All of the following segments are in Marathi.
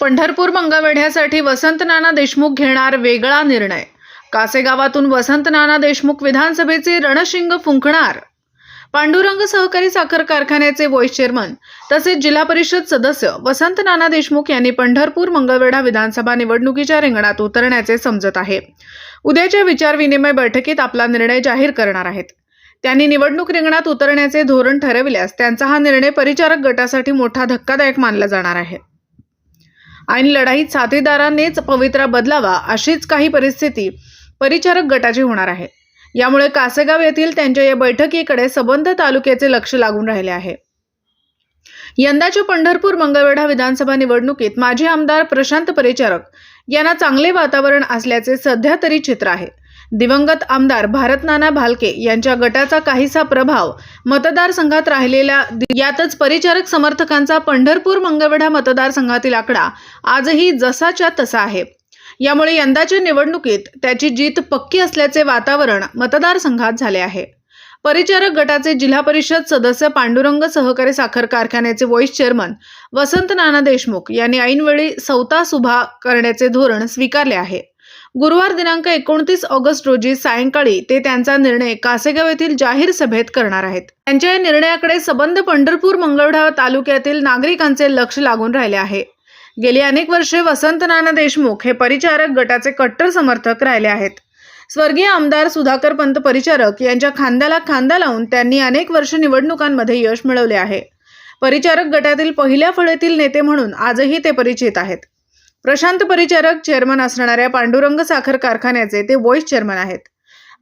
पंढरपूर मंगळवेढ्यासाठी वसंत नाना देशमुख घेणार वेगळा निर्णय. कासेगावातून वसंत नाना देशमुख विधानसभेचे रणशिंग फुंकणार. पांडुरंग सहकारी साखर कारखान्याचे व्हाईस चेअरमन तसेच जिल्हा परिषद सदस्य वसंत नाना देशमुख यांनी पंढरपूर मंगळवेढा विधानसभा निवडणुकीच्या रिंगणात उतरण्याचे समजत आहे. उद्याच्या विचारविनिमय बैठकीत आपला निर्णय जाहीर करणार आहेत. त्यांनी निवडणूक रिंगणात उतरण्याचे धोरण ठरविल्यास त्यांचा हा निर्णय परिचारक गटासाठी मोठा धक्कादायक मानला जाणार आहे. आणि लढाईत साथीदारानेच पवित्रा बदलावा अशीच काही परिस्थिती परिचारक गटाची होणार आहे. यामुळे कासेगाव येथील त्यांच्या या बैठकीकडे सबंध तालुक्याचे लक्ष लागून राहिले आहे. यंदाच्या पंढरपूर मंगळवेढा विधानसभा निवडणुकीत माजी आमदार प्रशांत परिचारक यांना चांगले वातावरण असल्याचे सध्या तरी चित्र आहे. दिवंगत आमदार भारतनाना भालके यांच्या गटाचा काहीसा प्रभाव मतदारसंघात राहिलेल्या यातच परिचारक समर्थकांचा पंढरपूर मंगळवेढा मतदारसंघातील आकडा आजही जसाच्या तसा आहे. यामुळे यंदाच्या निवडणुकीत त्याची जीत पक्की असल्याचे वातावरण मतदारसंघात झाले आहे. परिचारक गटाचे जिल्हा परिषद सदस्य पांडुरंग सहकारी साखर कारखान्याचे व्हाईस चेअरमन वसंत नाना देशमुख यांनी ऐनवेळी सौता सुभा करण्याचे धोरण स्वीकारले आहे. गुरुवार दिनांक एकोणतीस ऑगस्ट रोजी सायंकाळी ते त्यांचा निर्णय कासेगाव येथील जाहीर सभेत करणार आहेत. त्यांच्या या निर्णयाकडे सबंध पंढरपूर मंगळढा तालुक्यातील नागरिकांचे लक्ष लागून राहिले आहे. गेली अनेक वर्षे वसंत नाना देशमुख हे परिचारक गटाचे कट्टर समर्थक राहिले आहेत. स्वर्गीय आमदार सुधाकर पंत परिचारक यांच्या खांद्याला खांदा लावून त्यांनी अनेक वर्ष निवडणुकांमध्ये यश मिळवले आहे. परिचारक गटातील पहिल्या फळीतील नेते म्हणून आजही ते परिचित आहेत. प्रशांत परिचारक चेअरमन असणाऱ्या पांडुरंग साखर कारखान्याचे ते व्हॉइस चेअरमन आहेत.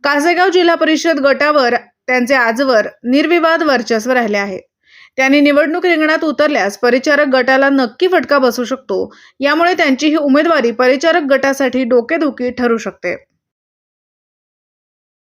कासेगाव जिल्हा परिषद गटावर त्यांचे आजवर निर्विवाद वर्चस्व राहिले आहे. त्यांनी निवडणूक रिंगणात उतरल्यास परिचारक गटाला नक्की फटका बसू शकतो. यामुळे त्यांची ही उमेदवारी परिचारक गटासाठी डोकेदुखी ठरू शकते.